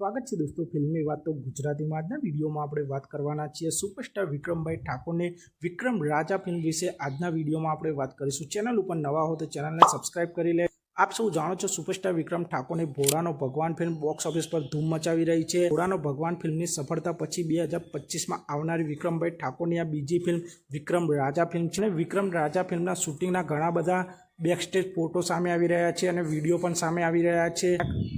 સ્વાગત છે દોસ્તો ફિલ્મની વાત તો ગુજરાતીમાં આજના વિડીયોમાં આપણે વાત કરવાના છીએ સુપરસ્ટાર વિક્રમભાઈ ઠાકોરને વિક્રમ રાજા ફિલ્મ વિશે આજના વિડીયોમાં આપણે વાત કરીશું. ચેનલ ઉપર નવા હો તો ચેનલને સબસ્ક્રાઇબ કરી લે. આપ સૌ જાણો છો સુપરસ્ટાર વિક્રમ ઠાકોરને ભોળાનો ભગવાન ફિલ્મ બોક્સ ઓફિસ પર ધૂમ મચાવી રહી છે. ભોળાનો ભગવાન ફિલ્મની સફળતા પછી બે હજાર પચીસમાં આવનારી વિક્રમભાઈ ઠાકોરની આ બીજી ફિલ્મ વિક્રમ રાજા ફિલ્મ છે. વિક્રમ રાજા ફિલ્મના શૂટિંગના ઘણા બધા બેકસ્ટેજ ફોટો સામે આવી રહ્યા છે અને વીડિયો પણ સામે આવી રહ્યા છે.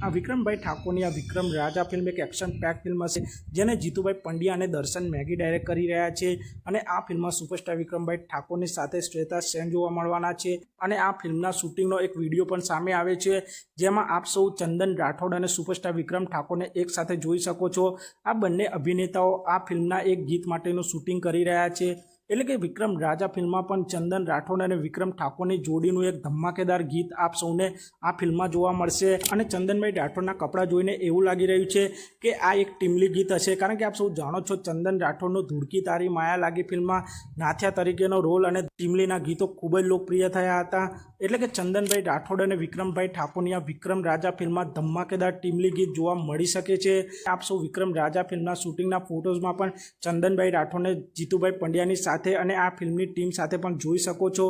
આ વિક્રમભાઈ ઠાકોરની આ વિક્રમ રાજા ફિલ્મ એક એક્શન પેક ફિલ્મ હશે, જેને જીતુભાઈ પંડ્યા અને દર્શન મેગી ડાયરેક્ટ કરી રહ્યા છે અને આ ફિલ્મમાં સુપરસ્ટાર વિક્રમભાઈ ઠાકોરની સાથે શ્વેતા સેન જોવા મળવાના છે અને આ ફિલ્મના શૂટિંગનો એક વીડિયો પણ સામે આવે છે, જેમાં આપ સૌ ચંદન રાઠોડ અને સુપરસ્ટાર વિક્રમ ઠાકોરને એક સાથે જોઈ શકો છો. આ બંને અભિનેતાઓ આ ફિલ્મના એક ગીત માટેનું શૂટિંગ કરી રહ્યા છે. એટલે કે વિક્રમ રાજા ફિલ્મમાં પણ ચંદન રાઠોડ અને વિક્રમ ઠાકોરની જોડીનું એક ધમાકેદાર ગીત આપ સૌને આ ફિલ્મમાં જોવા મળશે. અને ચંદનભાઈ રાઠોડના કપડાં જોઈને એવું લાગી રહ્યું છે કે આ એક ટીમલી ગીત હશે. કારણ કે આપ સૌ જાણો છો ચંદન રાઠોડનો ધૂળકી તારી માયા લાગી ફિલ્મમાં નાથિયા તરીકેનો રોલ અને ટીમલીના ગીતો ખૂબ જ લોકપ્રિય થયા હતા. એટલે કે ચંદનભાઈ રાઠોડ અને વિક્રમભાઈ ઠાકોરની આ વિક્રમ રાજા ફિલ્મમાં ધમાકેદાર ટીમલી ગીત જોવા મળી શકે છે. આપ સૌ વિક્રમ રાજા ફિલ્મના શૂટિંગના ફોટોઝમાં પણ ચંદનભાઈ રાઠોડને જીતુભાઈ પંડ્યાની સાથે અને આ ફિલ્મની ટીમ સાથે પણ જોઈ શકો છો.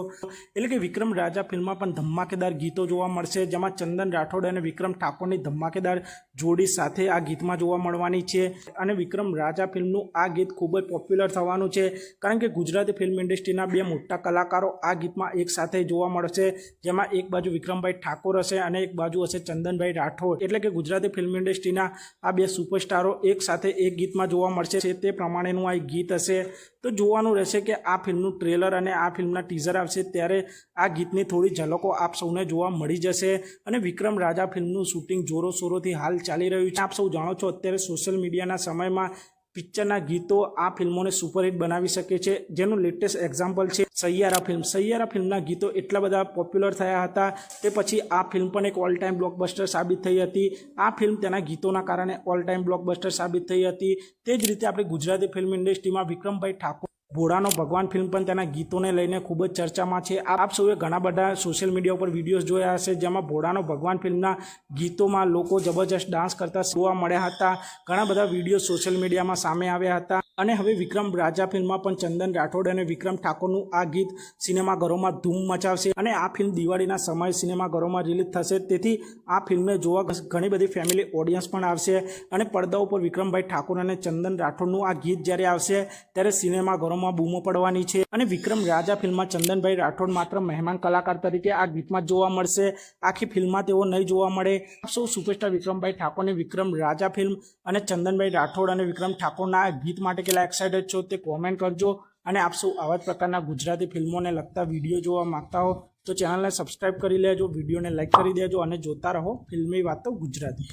એટલે કે વિક્રમ રાજા ફિલ્મમાં પણ ધમાકેદાર ગીતો જોવા મળશે, જેમાં ચંદન રાઠોડ અને વિક્રમ ઠાકોરની ધમાકેદાર જોડી સાથે આ ગીતમાં જોવા મળવાની છે. અને વિક્રમ રાજા ફિલ્મનું આ ગીત ખૂબ જ પોપ્યુલર થવાનું છે, કારણ કે ગુજરાતી ફિલ્મ ઇન્ડસ્ટ્રીના બે મોટા કલાકારો આ ગીતમાં એક સાથે જોવા મળશે, જેમાં એક બાજુ વિક્રમભાઈ ઠાકોર હશે અને એક બાજુ હશે ચંદનભાઈ રાઠોડ. એટલે કે ગુજરાતી ફિલ્મ ઇન્ડસ્ટ્રીના આ બે સુપરસ્ટારો એક સાથે એક ગીતમાં જોવા મળશે, તે પ્રમાણેનું આ ગીત હશે. તો જોવાનું રહેશે કે આ ફિલ્મનું ટ્રેલર અને આ ફિલ્મના ટીઝર આવશે, ત્યારે આ ગીતની થોડી ઝલકો આપ સૌને જોવા મળી જશે. અને વિક્રમ રાજા ફિલ્મનું શૂટિંગ જોરોશોરોથી હાલ ચાલી રહ્યું છે. આપ સૌ જાણો છો, અત્યારે સોશિયલ મીડિયાના સમયમાં પિક્ચરના ગીતો આ ફિલ્મોને સુપરહિટ બનાવી શકે છે. જેનું લેટેસ્ટ એક્ઝામ્પલ છે સૈયારા ફિલ્મ. સૈયારા ફિલ્મના ગીતો એટલા બધા પોપ્યુલર થયા હતા તે પછી આ ફિલ્મ પણ એક ઓલ ટાઈમ બ્લોકબસ્ટર સાબિત થઈ હતી. આ ફિલ્મ તેના ગીતોના કારણે ઓલ ટાઈમ બ્લોકબસ્ટર સાબિત થઈ હતી. તે જ રીતે આપણે ગુજરાતી ફિલ્મ ઇન્ડસ્ટ્રીમાં વિક્રમભાઈ ઠાકોર ભોળાનો ભગવાન ફિલ્મ પણ તેના ગીતોને લઈને ખૂબ જ ચર્ચામાં છે. આપ સૌએ ઘણા બધા સોશિયલ મીડિયા ઉપર વિડીયોઝ જોયા હશે, જેમાં ભોળાનો ભગવાન ફિલ્મના ગીતોમાં લોકો જબરજસ્ત ડાન્સ કરતા જોવા મળ્યા હતા. ઘણા બધા વીડિયો સોશિયલ મીડિયામાં સામે આવ્યા હતા. અને હવે વિક્રમ રાજા ફિલ્મમાં પણ ચંદન રાઠોડ અને વિક્રમ ઠાકોરનું આ ગીત સિનેમાઘરોમાં ધૂમ મચાવશે અને આ ફિલ્મ દિવાળીના સમયે સિનેમાઘરોમાં રિલીઝ થશે. તેથી આ ફિલ્મને જોવા ઘણી બધી ફેમિલી ઓડિયન્સ પણ આવશે અને પડદા ઉપર વિક્રમભાઈ ઠાકોર અને ચંદન રાઠોડનું આ ગીત જ્યારે આવશે ત્યારે સિનેમાઘરોમાં બૂમો પડવાની છે અને વિક્રમ રાજા ફિલ્મમાં ચંદનભાઈ રાઠોડ માત્ર મહેમાન કલાકાર તરીકે આ ગીતમાં જોવા મળશે. આખી ફિલ્મમાં તેઓ નહીં જોવા મળે. સૌ સુપરસ્ટાર વિક્રમભાઈ ઠાકોરની વિક્રમ રાજા ફિલ્મ અને ચંદનભાઈ રાઠોડ અને વિક્રમ ઠાકોરના આ ગીત માટે કેટલા એક્સાઇટેડ છો, તે કોમેન્ટ કરજો. અને આપ સૌ આવા જ પ્રકારના ગુજરાતી ફિલ્મોને લગતા વીડિયો જોવા માંગતા હો, તો ચેનલને સબસ્ક્રાઇબ કરી લેજો વિડીયોને લાઇક કરી દેજો અને જોતા રહો ફિલ્મી વાતો ગુજરાતી.